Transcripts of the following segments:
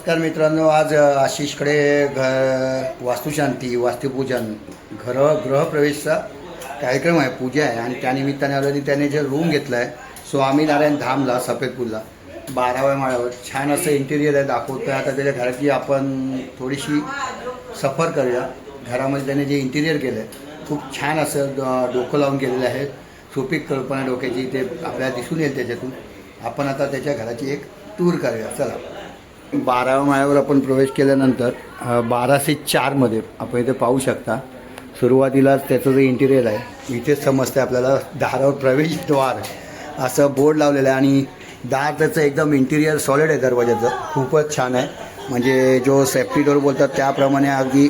नमस्कार मित्रांनो आज आशिषकडे घ वास्तुशांती वास्तुपूजन घर गृहप्रवेशचा कार्यक्रम आहे पूजा आहे. आणि त्यानिमित्ताने ऑलरेडी त्याने जे रूम घेतला आहे स्वामीनारायण धामला सफेदपूरला बाराव्या माळ्यावर. छान असं इंटिरियर आहे दाखवतोय. आता त्याच्या घराची आपण थोडीशी सफर करूया. घरामध्ये त्याने जे इंटिरियर केलं आहे खूप छान असं डोकं लावून केलेलं आहे. सुपीक कल्पना डोक्याची ते आपल्याला दिसून येईल त्याच्यातून. आपण आता त्याच्या घराची एक टूर करूया. चला. बाराव्या माळ्यावर आपण प्रवेश केल्यानंतर बाराशे चारमध्ये आपण इथे पाहू शकता सुरुवातीलाच त्याचं जे इंटिरियर आहे इथेच समजतं आपल्याला दारावर प्रवेशद्वार असं बोर्ड लावलेलं आहे आणि दार त्याचं एकदम इंटिरियर सॉलिड आहे दरवाजाचं खूपच छान आहे. म्हणजे जो सेफ्टी डोर बोलतात त्याप्रमाणे अगदी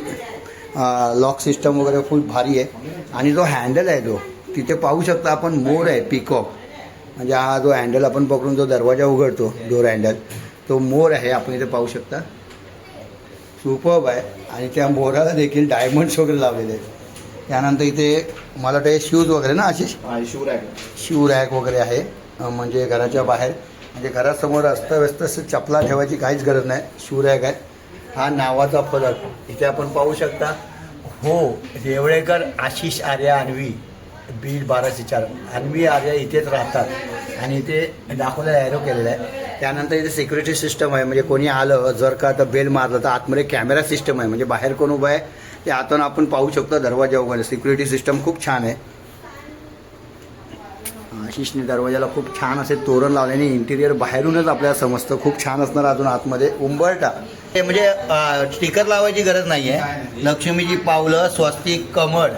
लॉक सिस्टम वगैरे फुल भारी आहे. आणि जो हँडल आहे जो तिथे पाहू शकता आपण मोर आहे पिकॉक म्हणजे हा जो हँडल आपण पकडून जो दरवाजा उघडतो डोर हँडल तो मोर आहे आपण इथे पाहू शकता. सुपब आहे आणि त्या मोराला देखील डायमंड्स वगैरे लावलेले आहेत. त्यानंतर इथे मला वाटतं शूज वगैरे ना असे शिवर आहे शू रॅक वगैरे आहे. म्हणजे घराच्या बाहेर. म्हणजे घरासमोर अस्तव्यस्त असं चपला ठेवायची काहीच गरज नाही. शू रॅक आहे. हा नावाचा फलक इथे आपण पाहू शकता. हो रेवळेकर आशिष आर्या अन्वी बीड बाराशे चार. अन्वी आर्या इथेच राहतात. आणि इथे दाखवलेला ॲरो केलेला आहे. त्यानंतर इथे सिक्युरिटी सिस्टम आहे. म्हणजे कोणी आलं जर का आता बेल मारलं तर आतमध्ये कॅमेरा सिस्टम आहे. म्हणजे बाहेर कोण उभं आहे ते आतून आपण पाहू शकतो. दरवाजा वगैरे सिक्युरिटी सिस्टम खूप छान आहे. आशिषने दरवाजाला खूप छान असे तोरण लावल्याने इंटिरियर बाहेरूनच आपल्याला समजतं. खूप छान असणार अजून आतमध्ये. उंबरटा हे म्हणजे स्टिकर लावायची गरज नाही आहे लक्ष्मीची पावलं स्वस्तिक कमळ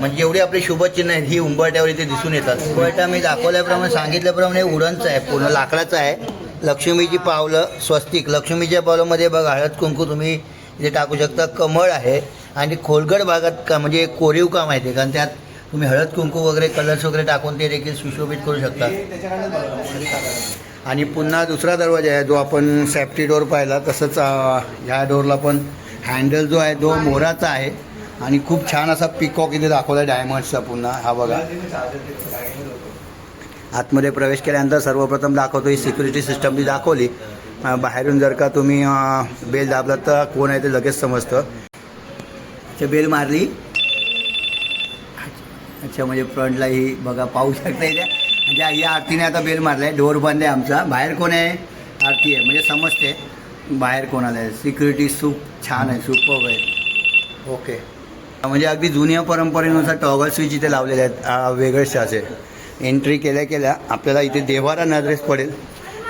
म्हणजे एवढी आपली शुभचिन्ह आहेत. ही उंबरट्यावर इथे दिसून येतात. उंबरटा मी दाखवल्याप्रमाणे सांगितल्याप्रमाणे उडणचं आहे. पूर्ण लाकडाचं आहे. लक्ष्मीची पावलं स्वस्तिक. लक्ष्मीच्या पावलामध्ये बघा हळद कुंकू तुम्ही इथे टाकू शकता. कमळ आहे आणि खोलगड भागात का म्हणजे कोरीव काम आहे ते. कारण त्यात तुम्ही हळद कुंकू वगैरे कलर्स वगैरे टाकून ते देखील सुशोभित करू शकता. आणि पुन्हा दुसरा दरवाजा आहे जो आपण सेफ्टी डोर पाहिला. तसंच ह्या डोरला पण हँडल जो आहे तो मोराचा आहे. आणि खूप छान असा पिकॉक इथे दाखवला डायमंडचा पुन्हा. हा बघा. आतमध्ये प्रवेश केल्यानंतर सर्वप्रथम दाखवतो ही सिक्युरिटी सिस्टम ती दाखवली बाहेरून जर का तुम्ही बेल दाबलात तर कोण आहे ते लगेच समजतं. ते बेल मारली? अच्छा म्हणजे फ्रंटला ही बघा पाहू शकता इथे. म्हणजे या आरतीने आता बेल मारला आहे डोर बंद आहे आमचा. बाहेर कोण आहे? आरती आहे म्हणजे समजते. बाहेर कोणाला आहे? सिक्युरिटी खूप छान आहे सुपर आहे. ओके म्हणजे अगदी जुन्या परंपरेनुसार टॉगल स्विच इथे लावलेले आहेत वेगळेच असे. एंट्री केल्या केल्या आपल्याला इथे देवारा नजरेस पडेल.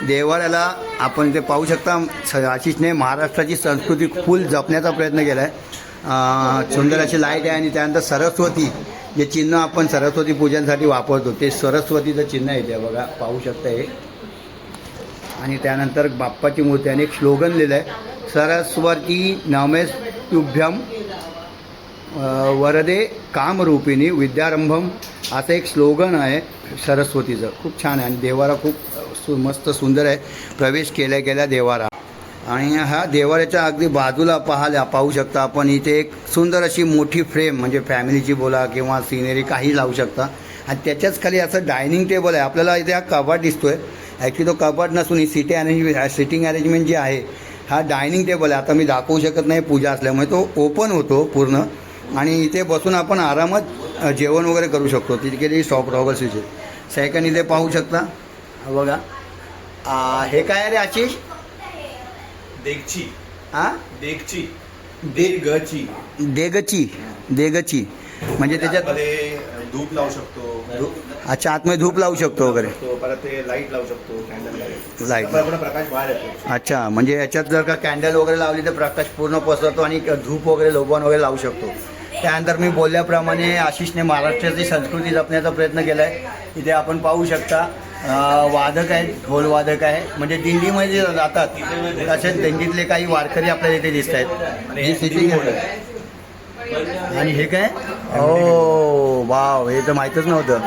देवाऱ्याला आपण इथे पाहू शकता स- आशिषने महाराष्ट्राची संस्कृती फुल जपण्याचा प्रयत्न केला आहे सुंदर अशी लाइट आहे आणि त्यानंतर सरस्वती जे चिन्ह आपण सरस्वती पूजनसाठी वापरतो ते सरस्वतीचं चिन्ह आहे ते बघा पाहू शकता हे. आणि त्यानंतर बाप्पाची मूर्ती आणि एक स्लोगन लिहिलं आहे सरस्वती नमेश तुभ्यम वरदे कामरूपिणी विद्यारंभम असं एक स्लोगन आहे सरस्वतीचं. खूप छान आहे आणि देवारा खूप सु मस्त सुंदर आहे. प्रवेश केल्या गेल्या देवारा आणि हा देवाऱ्याच्या अगदी बाजूला पाहायला पाहू शकता आपण. इथे एक सुंदर अशी मोठी फ्रेम म्हणजे फॅमिलीची बोला किंवा सिनेरी काही लावू शकता. आणि त्याच्याच खाली असं डायनिंग टेबल आहे. आपल्याला इथे हा कपाट दिसतोय. ॲक्च्युली तो कपाट नसून ही सिटी अरेंज सिटिंग अरेंजमेंट जी आहे हा डायनिंग टेबल आहे. आता मी दाखवू शकत नाही पूजा असल्यामुळे. तो ओपन होतो पूर्ण. आणि इथे बसून आपण आरामात जेवण वगैरे करू शकतो. तिथे सॉफ्ट रॉगल स्विच सेकंड इथे पाहू शकता. बघा. हे काय आहे रे आशिष? देखची हा देखची दीर्घची देगची. देगची. म्हणजे त्याच्यात धूप लावू शकतो. अच्छा आतमध्ये धूप लावू शकतो वगैरे. परत ते लाइट लावू शकतो कॅन्डल लाइट प्रकाश बाहेर येतो. अच्छा म्हणजे याच्यात जर का कॅन्डल वगैरे लावली तर प्रकाश पूर्ण पसरतो आणि धूप वगैरे लोबान वगैरे लावू शकतो. त्यानंतर मी बोलल्याप्रमाणे आशिषने महाराष्ट्राची संस्कृती जपण्याचा प्रयत्न केला आहे इथे आपण पाहू शकता वादक आहेत ढोल वादक आहे. म्हणजे दिंडीमध्ये जे जातात तसेच दिंडीतले काही वारकरी आपल्याला इथे दिसत आहेत. ही आणि हे काय? ओ वाव हे तर माहीतच नव्हतं.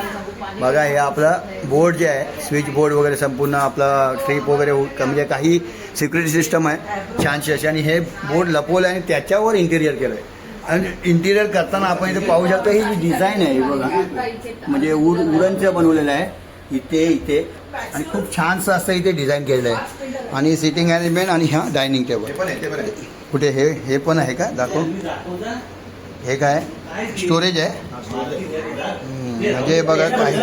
बघा हे आपलं बोर्ड जे आहे स्विच बोर्ड वगैरे संपूर्ण आपला ट्रिप वगैरे म्हणजे काही सिक्युरिटी सिस्टम आहे. छानशी अशी. आणि हे बोर्ड लपवलं आहे आणि त्याच्यावर इंटिरियर केलं आहे आणि इंटिरियर करताना आपण इथे पाहू शकतो ही जी डिझाईन आहे बघा. म्हणजे उड उडनचं बनवलेलं आहे इथे इथे. आणि खूप छानसं असं इथे डिझाईन केलेलं आहे. आणि सिटिंग अरेंजमेंट आणि हा डायनिंग टेबल कुठे हे हे पण आहे का? दाखव. हे काय? स्टोरेज आहे? म्हणजे बघा काय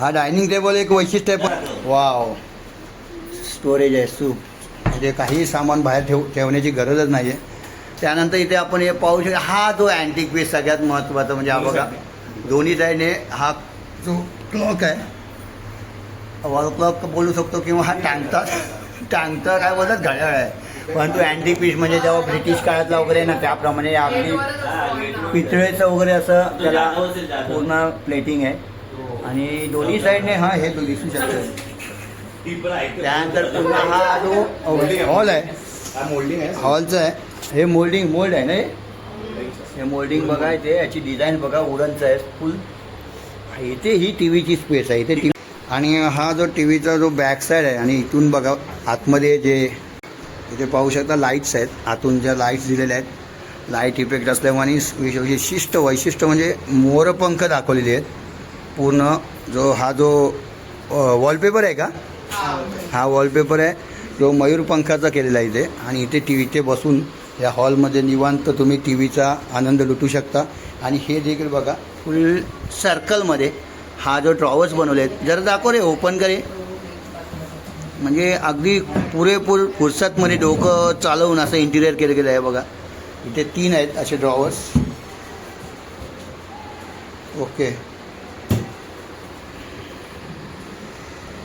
हा डायनिंग टेबल एक वैशिष्ट्य आहे. पण वाव. स्टोरेज आहे सूप म्हणजे काही सामान बाहेर ठेव ठेवण्याची गरजच नाही आहे त्यानंतर इथे आपण हे पाहू शकतो हा जो अँटिक पीस सगळ्यात महत्त्वाचा म्हणजे हा बघा दोन्ही साईडने हा जो क्लॉक आहे वॉल क्लॉक बोलू शकतो किंवा हा टँकचा टँकचा काय बोलतात घड्याळ आहे. परंतु अँटिक पीस म्हणजे जेव्हा ब्रिटिश काळातला वगैरे ना त्याप्रमाणे अगदी पितळेचं वगैरे असं त्याला पूर्ण प्लेटिंग आहे. आणि दोन्ही साईडने हा हे दिसू शकतं. त्यानंतर पुन्हा हा जो हॉल आहे. मोल्डिंग आहे. हॉलचं आहे. हे मोल्डिंग मोल्ड आहे ना हे? मोल्डिंग बघायचे याची डिझाईन बघा वुडनचं आहे फुल इथे ही टी व्हीची स्पेस आहे. इथे टी आणि हा जो टी व्हीचा जो बॅक साईड आहे आणि इथून बघा आतमध्ये जे इथे पाहू शकता लाईट्स आहेत. आतून ज्या लाईट्स दिलेल्या आहेत. लाइट इफेक्ट असल्यामुळे आणि विशिष्ट वैशिष्ट्य म्हणजे मोरपंख दाखवलेले आहेत. पूर्ण जो हा जो वॉलपेपर आहे का? हा वॉलपेपर आहे. जो मयूरपंखाचा केलेला आहे इथे. आणि इथे टी व्हीचे बसून या हॉलमध्ये निवांत तुम्ही टी व्हीचा आनंद लुटू शकता. आणि हे देखील बघा फुल सर्कलमध्ये हा जो ड्रॉवर्स बनवले आहेत. जरा दाखव रे ओपन करे. म्हणजे अगदी पुरेपूर फुरसतमध्ये डोकं चालवून असं इंटिरियर केलं गेलं आहे बघा. इथे तीन आहेत असे ड्रॉवर्स ओके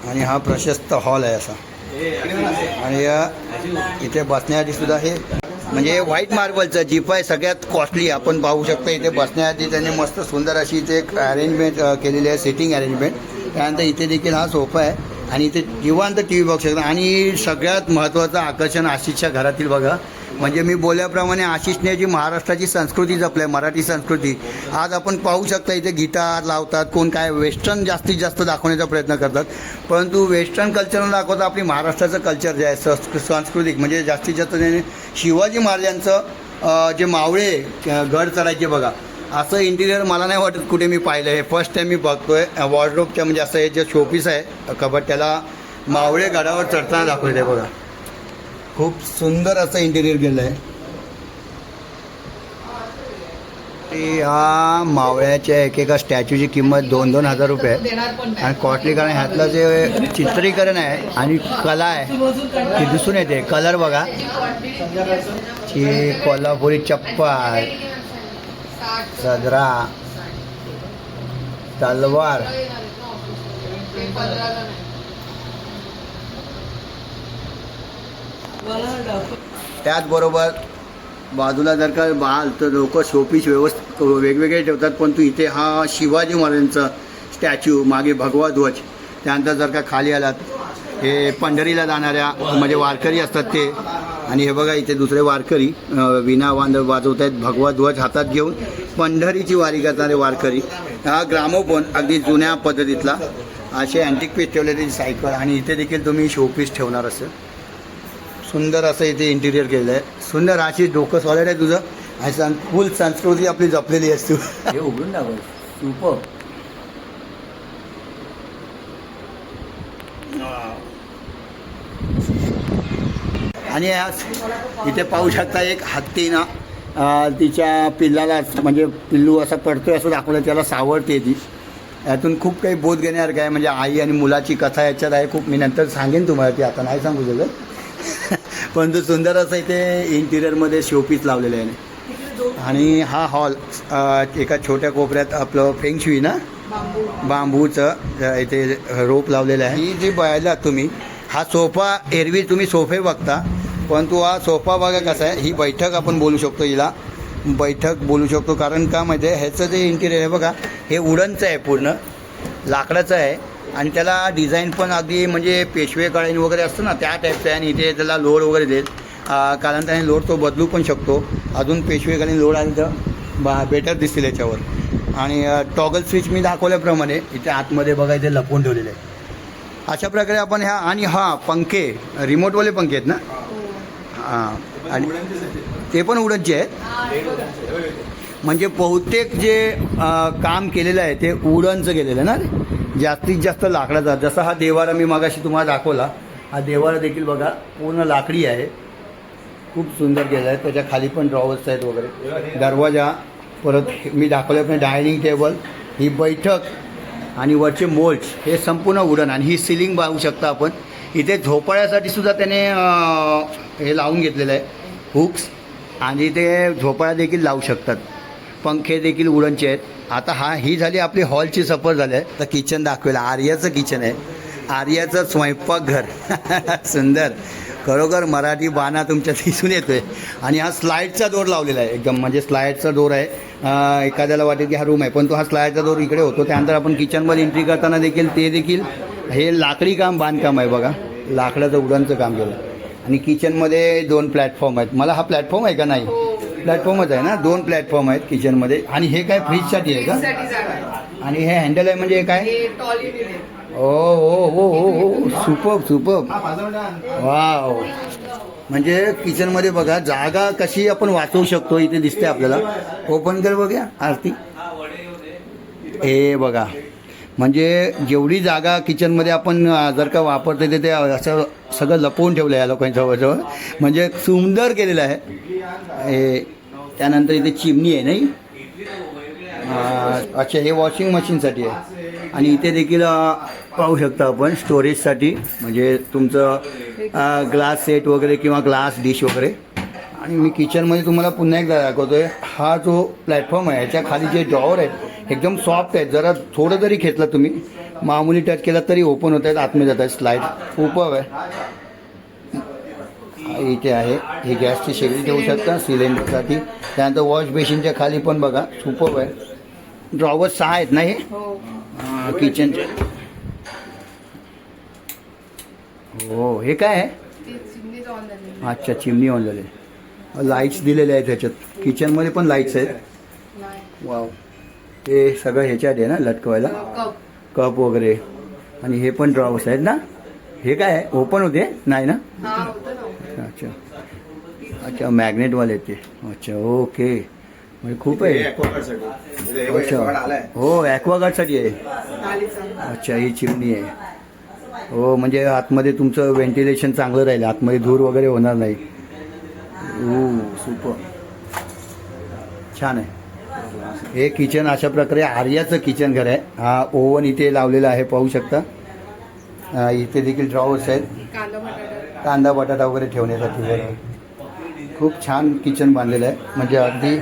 आणि हा प्रशस्त हॉल आहे असा. आणि या इथे बसण्यासाठी सुद्धा हे म्हणजे व्हाईट मार्बलचं जीप आहे सगळ्यात कॉस्टली आपण पाहू शकतो इथे बसण्यासाठी त्यांनी मस्त सुंदर अशी इथे एक अरेंजमेंट केलेली आहे सिटिंग अरेंजमेंट त्यानंतर इथे देखील हा सोफा आहे. आणि इथे जिवांत टी व्ही बघू शकता आणि सगळ्यात महत्त्वाचं आकर्षण आशिषच्या घरातील बघा म्हणजे मी बोलल्याप्रमाणे आशिषने जी महाराष्ट्राची संस्कृती जपली आहे मराठी संस्कृती आज आपण पाहू शकता इथे गिटार लावतात कोण काय वेस्टर्न जास्तीत जास्त दाखवण्याचा प्रयत्न करतात. परंतु वेस्टर्न कल्चर न दाखवता आपली महाराष्ट्राचं कल्चर जे आहे संस्कृ सांस्कृतिक म्हणजे जास्तीत जास्त त्याने शिवाजी महाराजांचं जे मावळे गड चढायचे बघा असं इंटिरियर मला नाही वाटत कुठे मी पाहिलं हे फर्स्ट टाईम मी बघतोय वॉर्डरोबच्या म्हणजे असं हे जे शोपीस आहे कबट त्याला मावळे गडावर चढताना दाखवले बघा. खूप सुंदर असं इंटेरियर गेलं आहे ते हा मावळ्याच्या एकेका स्टॅच्यूची किंमत दोन दोन हजार रुपये. आणि कॉस्टली कारण ह्यातलं जे चित्रीकरण आहे आणि कला आहे ती दिसून येते. कलर बघा. ची कोल्हापुरी चप्पल सदरा तलवार. त्याचबरोबर बाजूला जर का बाल तर लोक शोपीस व्यवस्थित वेगवेगळे ठेवतात पण तू इथे हा शिवाजी महाराजांचा स्टॅच्यू मागे भगवा ध्वज त्यानंतर जर का खाली आलात हे पंढरीला जाणाऱ्या म्हणजे वारकरी असतात ते आणि हे बघा इथे दुसरे वारकरी विना वांद वाजवत आहेत भगवा ध्वज हातात घेऊन पंढरीची वारी करणारे वारकरी. हा ग्रामोफोन अगदी जुन्या पद्धतीतला असे अँटिक पीस ठेवलेली सायकल आणि इथे देखील तुम्ही शोपीस ठेवणार असेल. सुंदर असं इथे इंटिरियर केलं आहे. सुंदर अशी डोकं सॉलिड आहे तुझं. आणि सं फुल संस्कृती आपली जपलेली असते हे उघडून टाकू सुपर आणि इथे पाहू शकता एक हत्ती ना तिच्या पिल्लाला म्हणजे पिल्लू असं पडतोय असं दाखवलं त्याला सावरते ती. यातून खूप काही बोध घेण्यासारखं आहे. म्हणजे आई आणि मुलाची कथा याच्यात आहे खूप. मी नंतर सांगेन तुम्हाला ती आता. नाही सांगू शकत. परंतु सुंदर असं इथे इंटिरियरमध्ये शोपीस लावलेलं आहे. आणि हा हॉल एका छोट्या कोपऱ्यात आपलं फेंगशुई ना? बांबू. बांबूचं इथे रोप लावलेलं आहे. ही जी पाहिलात तुम्ही हा सोफा एरवी तुम्ही सोफे बघता परंतु हा सोफा बघा कसा आहे. ही बैठक आपण बोलू शकतो हिला. बैठक बोलू शकतो कारण का म्हणजे ह्याचं जे इंटिरियर आहे बघा हे उडनचं आहे पूर्ण. लाकडाचं आहे. आणि त्याला डिझाईन पण अगदी म्हणजे पेशवे काळीन वगैरे असतं ना त्या टाईपचं आहे आणि इथे त्याला लोड वगैरे देत. कारण त्याने लोड तो बदलू पण शकतो. अजून पेशवेकालीन लोड आली तर बा बेटर दिसतील याच्यावर. आणि टॉगल स्विच मी दाखवल्याप्रमाणे इथे आतमध्ये बघा इथे लपवून ठेवलेले आहे अशा प्रकारे आपण ह्या आणि हा पंखे रिमोटवाले पंखे आहेत ना? हां. आणि ते पण उडनचे आहेत? म्हणजे बहुतेक जे काम केलेलं आहे ते उडनचं केलेलं आहे ना? जास्तीत जास्त लाकडाचा जसा हा देवारा मी मागाशी तुम्हाला दाखवला हा देवारा देखील बघा पूर्ण लाकडी आहे. खूप सुंदर केला आहे. त्याच्याखाली पण ड्रॉवर्स आहेत वगैरे. दरवाजा परत हे- मी दाखवलं डायनिंग टेबल ही बैठक आणि वरचे मोल्ड्स हे संपूर्ण उडण आणि ही सिलिंग पाहू शकता आपण. इथे झोपाळ्यासाठी सुद्धा त्याने हे लावून घेतलेलं आहे. हुक्स आणि ते झोपाळ्या देखील लावू शकतात. पंखे देखील उडणचे आहेत. आता हा ही झाली आपली हॉलची सफर झाली आहे. तर किचन दाखवेल. आर्याचं किचन आहे. आर्याचं स्वयंपाकघर. सुंदर. खरोखर मराठी बाणा तुमच्या दिसून येतोय. आणि हा स्लाईडचा दोर लावलेला आहे. एकदम म्हणजे स्लाईडचा दोर आहे. एखाद्याला वाटेल की हा रूम आहे. पण तो हा स्लाईडचा दोर इकडे होतो. त्यानंतर आपण किचनमध्ये एंट्री करताना देखील ते देखील हे लाकडी काम बांधकाम आहे बघा. लाकडाचं उडणचं काम केलं. आणि किचनमध्ये दोन प्लॅटफॉर्म आहेत. मला हा प्लॅटफॉर्म आहे का नाही? प्लॅटफॉर्मच आहे ना? दोन प्लॅटफॉर्म आहेत किचनमध्ये. आणि हे काय फ्रीजसाठी आहे का. आणि हे हँडल आहे म्हणजे काय? हे. ओ हो हो हो हो सुपर सुपर हा पाच मिनिटं वाव म्हणजे किचनमध्ये बघा जागा कशी आपण वाचवू शकतो इथे दिसते आपल्याला. ओपन कर बघा आरती. हे बघा. म्हणजे जेवढी जागा किचनमध्ये आपण जर का वापरते ते ते असं सगळं लपवून ठेवलं आहे या लोकांच्या जवळ म्हणजे सुंदर केलेलं आहे. हे त्यानंतर इथे चिमणी आहे नाही? अच्छा हे वॉशिंग मशीनसाठी आहे. आणि इथे देखील पाहू शकता आपण स्टोरेजसाठी म्हणजे तुमचं ग्लास सेट वगैरे किंवा ग्लास डिश वगैरे. आणि मी किचनमध्ये तुम्हाला पुन्हा एकदा दाखवतोय हा जो प्लॅटफॉर्म आहे ह्याच्या खाली जे ड्रॉवर आहेत एकदम सॉफ्ट आहेत. जरा थोडं जरी घेतलं तुम्ही मामूली टच केला तरी ओपन होत आहेत आतमध्ये जात आहेत. स्लाईड खूप आहे इथे आहे. ही गॅसची शेगडी ठेवू शकता सिलेंडरसाठी. त्यानंतर वॉश बेसिनच्या खाली पण बघा सुपर आहे ड्रॉवर सहा आहेत ना हे? हो. किचनचे हो हे काय आहे? अच्छा चिमणी ऑन झाले लाईट्स दिलेले आहेत ह्याच्यात. किचनमध्ये पण लाईट्स आहेत. वाव. हे सगळं ह्याच्यात आहे ना लटकवायला? कप. कप वगैरे. आणि हे पण ड्रॉवर्स आहेत ना? हे काय आहे? ओपन होते? नाही हा ना अच्छा. अच्छा मॅग्नेटवाले ते. अच्छा ओके. म्हणजे खूप आहे. अच्छा. हो ॲक्वागार्डसाठी आहे. अच्छा ही चिमणी आहे. हो म्हणजे आतमध्ये तुमचं व्हेंटिलेशन चांगलं राहील. आतमध्ये धूर वगैरे होणार नाही. ओ सुपर छान आहे. हे किचन अशा प्रकारे आर्याचं किचन घर आहे. हा ओव्हन इथे लावलेला आहे पाहू शकता. इथे देखील ड्रॉवर्स आहेत. कांदा बटाटा वगैरे ठेवण्यासाठी वगैरे. खूप छान किचन बांधलेलं आहे. म्हणजे अगदी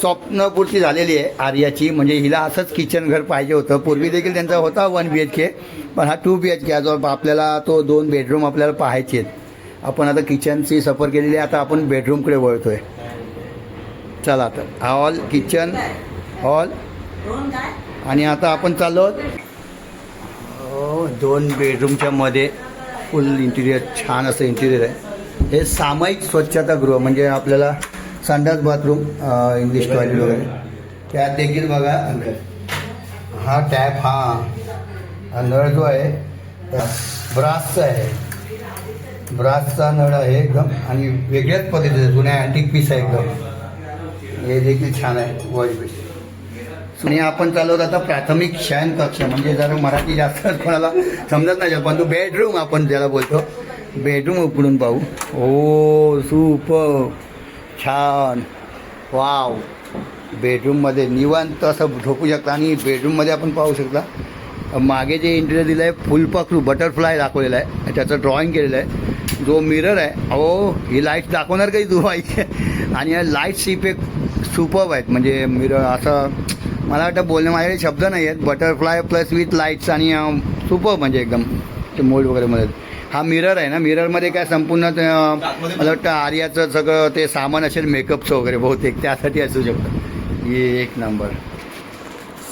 स्वप्नपूर्ती झालेली आहे आर्याची. म्हणजे हिला असंच किचन घर पाहिजे होतं. पूर्वी देखील त्यांचा होता वन बी एच के पण हा टू बी एच के जो आपल्याला तो दोन बेडरूम आपल्याला पाहायचे आहेत. आपण आता किचनची सफर केलेली आहे. आता आपण बेडरूमकडे वळतोय. चला आता. हॉल किचन हॉल आणि आता आपण चाललो. हो, दोन बेडरूमच्या मध्ये फुल इंटिरियर छान असं इंटिरियर आहे. हे सामायिक स्वच्छतागृह म्हणजे आपल्याला संडास बाथरूम इंग्लिश टॉयलेट वगैरे. त्यात देखील बघा हा टॅप हा नळ जो आहे ब्रासचा आहे. ब्रासचा नळ आहे एकदम आणि वेगळ्याच पद्धतीचा जुन्या अँटिक पीस आहे एकदम. हे देखील छान आहे वॉश बेसिन सुने आपण चालवत आता प्राथमिक शयन कक्ष म्हणजे जर मराठी जास्त कोणाला समजत नाही पण तो बेडरूम आपण ज्याला बोलतो. बेडरूम उकडून पाहू. ओ सूप छान. वाव बेडरूममध्ये निवांत असं झोपू शकता आणि बेडरूममध्ये आपण पाहू शकता. मागे जे इंटेरियर दिलं आहे फुलपक्रू बटरफ्लाय दाखवलेलं आहे. त्याचं ड्रॉइंग केलेलं आहे. जो मिरर आहे अहो ही लाईट्स दाखवणार काही तू आणि या लाईट्स इफेक्ट सुपर आहेत. म्हणजे मिरर असं मला वाटतं बोलणे माझ्याकडे शब्द नाही आहेत. बटरफ्लाय प्लस विथ लाईट्स आणि सुपर म्हणजे एकदम ते मोल्ड वगैरे मध्ये. हा मिरर आहे ना. मिररमध्ये काय संपूर्ण ते, मला वाटतं आर्याचं सगळं ते सामान असेल मेकअपचं वगैरे बहुतेक त्यासाठी असू शकतं. हे एक नंबर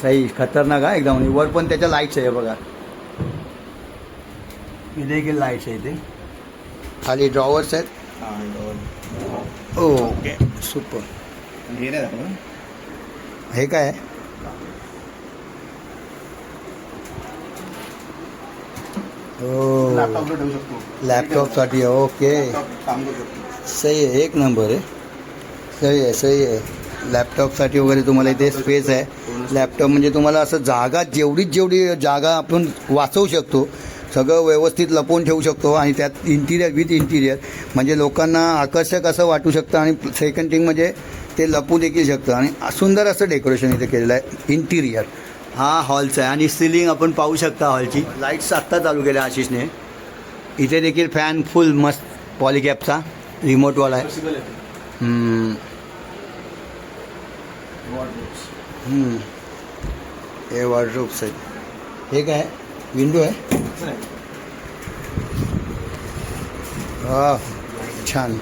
सही खतरनाक हा एकदम. वर पण त्याच्या लाईट्स आहे बघा. देखील लाईट्स आहे इथे खाली ड्रॉवर्स आहेत. ओके सुपर हे दाखवलं. हे काय आहे? लॅपटॉपला ठेवू शकतो. लॅपटॉपसाठी ओके लॅपटॉप काम करू शकतो. सही आहे एक नंबर आहे. सही आहे सही आहे. लॅपटॉपसाठी वगैरे तुम्हाला इथे स्पेस आहे. लॅपटॉप म्हणजे तुम्हाला असं जागा जेवढीच जेवढी जागा आपण वाचवू शकतो सगळं व्यवस्थित लपवून ठेवू शकतो आणि त्यात इंटिरियर विथ इंटिरियर म्हणजे लोकांना आकर्षक असं वाटू शकतं आणि सेकंड थिंग म्हणजे ते लपू देखील शकतं. आणि सुंदर असं डेकोरेशन इथे केलेलं आहे. इंटिरियर हा हॉलचा आहे. आणि सिलिंग आपण पाहू शकता हॉलची. लाईट्स आत्ता चालू केल्या आशिषने. इथे देखील फॅन फुल मस्त पॉलिकॅपचा रिमोटवाला आहे. हे वॉर्ड्रोब्स आहेत. हे काय? विंडो आहे? हा छान.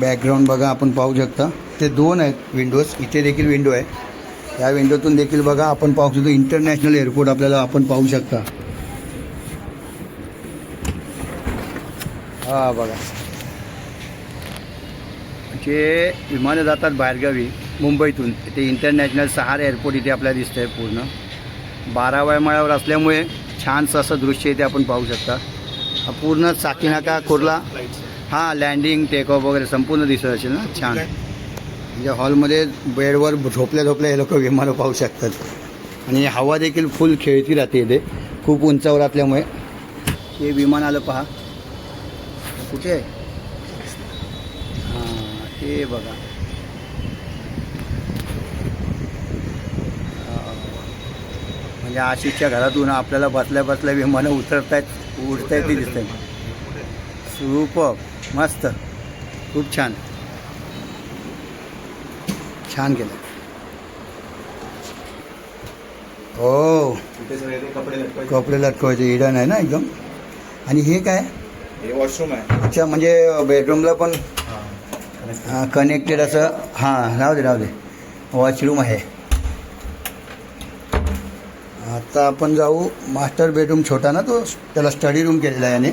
बॅकग्राऊंड बघा आपण पाहू शकता. ते दोन आहेत विंडोज इथे देखील विंडो आहे. या विंडोतून देखील बघा आपण पाहू शकतो इंटरनॅशनल एअरपोर्ट आपल्याला आपण पाहू शकता. हा बघा. जे विमानं जातात बाहेरगावी मुंबईतून ते इंटरनॅशनल सहार एअरपोर्ट इथे आपल्याला दिसतं आहे पूर्ण. बाराव्या माळ्यावर असल्यामुळे छानसं असं दृश्य इथे आपण पाहू शकता. पूर्ण साकीनाका कुर्ला हां लँडिंग टेक ऑफ वगैरे संपूर्ण दिसत असेल ना? छान. म्हणजे हॉलमध्ये बेडवर झोपल्या झोपल्या हे लोक विमानं पाहू शकतात. आणि हवा देखील फुल खेळती राहते इथे. खूप उंचावर असल्यामुळे. हे विमान आलं पहा. कुठे आहे? हां ते बघा. म्हणजे आशिषच्या घरातून आपल्याला बसल्या बसल्या विमानं उतरत आहेत उडत आहेत दिसत आहेत सुप मस्त. खूप छान. छान केलं. हो. कपडे लटकवायचे हिडन आहे ना एकदम. आणि हे काय? हे वॉशरूम आहे. अच्छा म्हणजे बेडरूमला पण कनेक्टेड असं हां राहू दे राहू दे. वॉशरूम आहे. आता आपण जाऊ मास्टर बेडरूम छोटा ना तो त्याला स्टडी रूम केलेला आहे याने.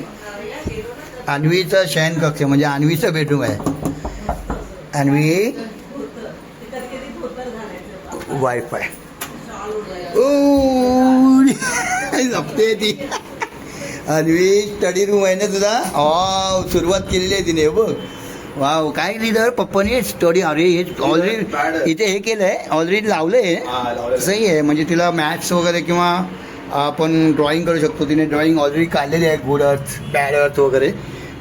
अन्वीचा शयन कक्ष म्हणजे अन्वीचं बेडरूम आहे. अन्वी वायफाय. जपते ती. अन्वी स्टडी रूम आहे ना तुझा? वाव सुरुवात केलेली आहे तिने बघ. वाव काय लिहिलं पप्पाने स्टडी अरे हे ऑलरेडी इथे हे केलं आहे ऑलरेडी लावलं आहे हा. सही आहे म्हणजे तिला मॅथ्स वगैरे किंवा आपण ड्रॉइंग करू शकतो. तिने ड्रॉइंग ऑलरेडी काढलेली आहे गुड अर्थ बॅड अर्थ वगैरे.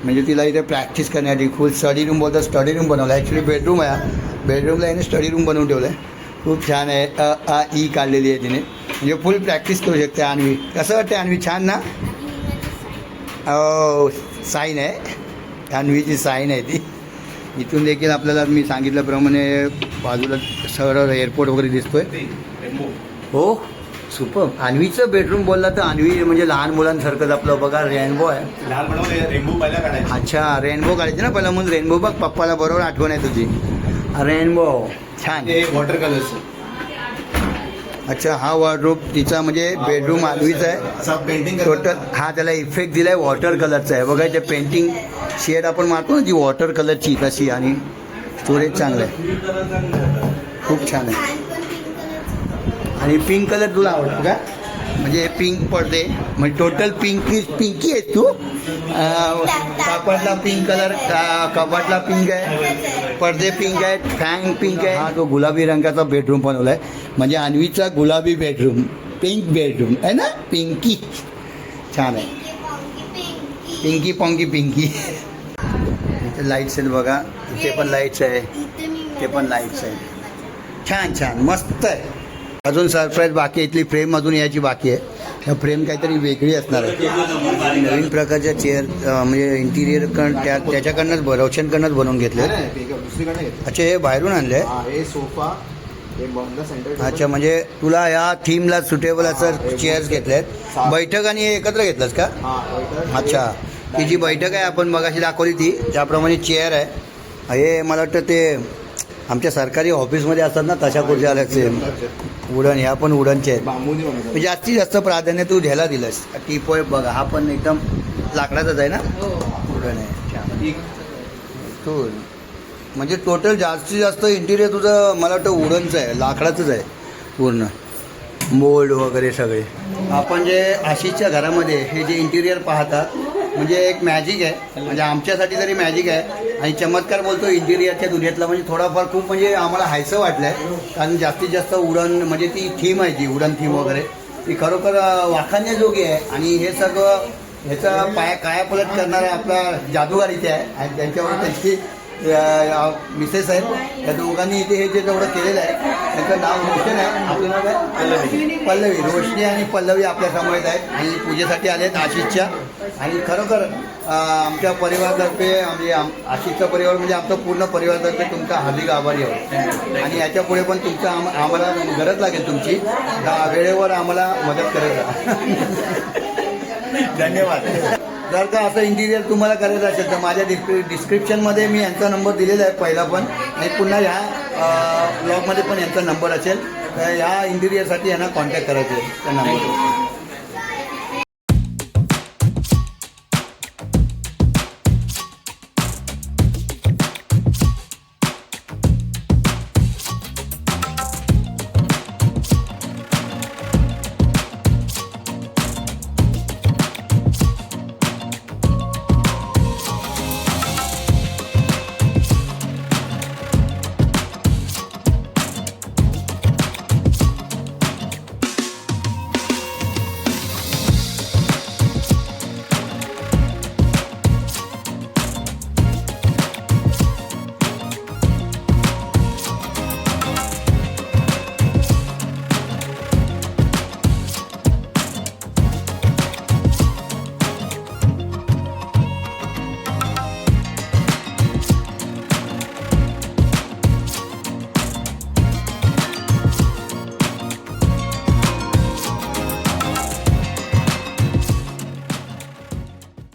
म्हणजे तिला इथे प्रॅक्टिस करण्यासाठी फुल स्टडी रूम बोलतात स्टडी रूम बनवला ॲक्च्युली बेडरूम आहे हा. बेडरूमला याने स्टडी रूम बनवून ठेवलं आहे खूप छान आहे. अ आ ई काढलेली आहे तिने. म्हणजे फुल प्रॅक्टिस करू शकते अन्वी. कसं वाटतं अन्वी? छान ना? हो साईन आहे. अन्वीची साईन आहे ती. इथून देखील आपल्याला मी सांगितल्याप्रमाणे बाजूला सरळ एअरपोर्ट वगैरे दिसतोय. हो सुपर अन्वीचं बेडरूम बोलला तर अन्वी म्हणजे लहान मुलांसारखंच आपलं बघा रेनबो आहे. लहान रेनबो पहिला काढायचे. अच्छा रेनबो काढायचे ना? पहिला म्हणून रेनबो बघ पप्पाला बरोबर आठवण आहे तुझी. रेनबो. छान. ते वॉटर कलर्स अच्छा हा वॉर्डरोब तिचा म्हणजे बेडरूम अन्वीचा आहे. पेंटिंग टोटल हा त्याला इफेक्ट दिलाय वॉटर कलरचा आहे. बघा ते पेंटिंग शेड आपण मारतो ना जी वॉटर कलरची तशी आणि स्टोरेज चांगलं आहे. खूप छान आहे. आणि पिंक कलर तुला आवडतो का? म्हणजे पिंक पडते म्हणजे टोटल पिंकी पिंकी आहेस तू? अं, कपाटला पिंक कलर कपाटला पिंक आहे. पडदे पिंक आहेत फॅन पिंक आहे. हा तो गुलाबी रंगाचा बेडरूम बनवला आहे म्हणजे अन्वीचा गुलाबी बेडरूम पिंक बेडरूम आहे ना? पिंकी छान आहे. पिंकी पॉंकी पिंकी इथे लाईट्स आहेत बघा. इथे पण लाईट्स आहे. ते पण लाईट्स आहे छान छान. मस्त आहे. अजून सरप्राईज बाकी आहे. इथली फ्रेम अजून यायची बाकी आहे. ह्या फ्रेम काहीतरी वेगळी असणार आहे. नवीन प्रकारच्या चेअर म्हणजे इंटिरियर त्या त्याच्याकडनंच ब- रोशनकडनंच बनवून घेतले. अच्छा हे बाहेरून आणले हा हे सोफा हे अच्छा म्हणजे तुला या थीमला सुटेबल असं चेअर्स घेतले आहेत बैठक आणि हे एकत्र घेतलंस का? हा. अच्छा ती जी बैठक आहे आपण मगाशी दाखवली ती त्याप्रमाणे चेअर आहे. हे मला वाटतं ते आमच्या सरकारी ऑफिसमध्ये असतात ना तशा खुर्च्या आल्या सेम उडण ह्या पण उडणचे आहेत. म्हणजे जास्तीत जास्त प्राधान्य तू ह्याला दिलंस. टीपॉय बघा हा पण एकदम लाकडाचाच आहे ना? उडण आहे. तो म्हणजे टोटल जास्तीत जास्त इंटिरियर तुझं मला वाटतं उडनचं आहे लाकडाचंच आहे पूर्ण. मोल्ड वगैरे सगळे. आपण जे आशिषच्या घरामध्ये हे जे इंटिरियर पाहतात म्हणजे एक मॅजिक आहे. म्हणजे आमच्यासाठी तरी मॅजिक आहे. आणि चमत्कार बोलतो इंटिरियरच्या दुनियेतला म्हणजे थोडाफार खूप म्हणजे आम्हाला हायसं वाटलं आहे कारण जास्तीत जास्त उडण म्हणजे ती थीम आहे ती उडण थीम वगैरे. ती खरोखर वाखाण्याजोगी आहे. आणि हे सगळं ह्याचा पाया कायापलट करणारा आपला जादूगार इथे आहे. आणि त्यांच्यावर त्यांची मिसेस आहेत. त्या दोघांनी इथे हे जे जेवढं केलेलं आहे त्यांचं नाव रोशन आहे. आपलं नाव काय? पल्लवी. पल्लवी. रोशनी आणि पल्लवी आपल्यासमोर येत आहेत आणि पूजेसाठी आले आहेत आशिषच्या. आणि खरोखर आमच्या परिवारातर्फे म्हणजे आम- आशिषचा परिवार म्हणजे आमचा पूर्ण परिवारातर्फे तुमचा हार्दिक आभारी आहोत. आणि याच्यापुढे पण तुमचं आम आम्हाला गरज लागेल तुमची. वेळेवर आम्हाला मदत करत जा. धन्यवाद. जर का असं इंटिरियर तुम्हाला करायचं असेल तर माझ्या डिस्क्रि डिस्क्रिप्शनमध्ये मी यांचा नंबर दिलेला आहे पहिला पण. आणि पुन्हा ह्या ब्लॉगमध्ये पण यांचा नंबर असेल. तर ह्या इंटिरियरसाठी यांना कॉन्टॅक्ट करायचं आहे. त्या नंबर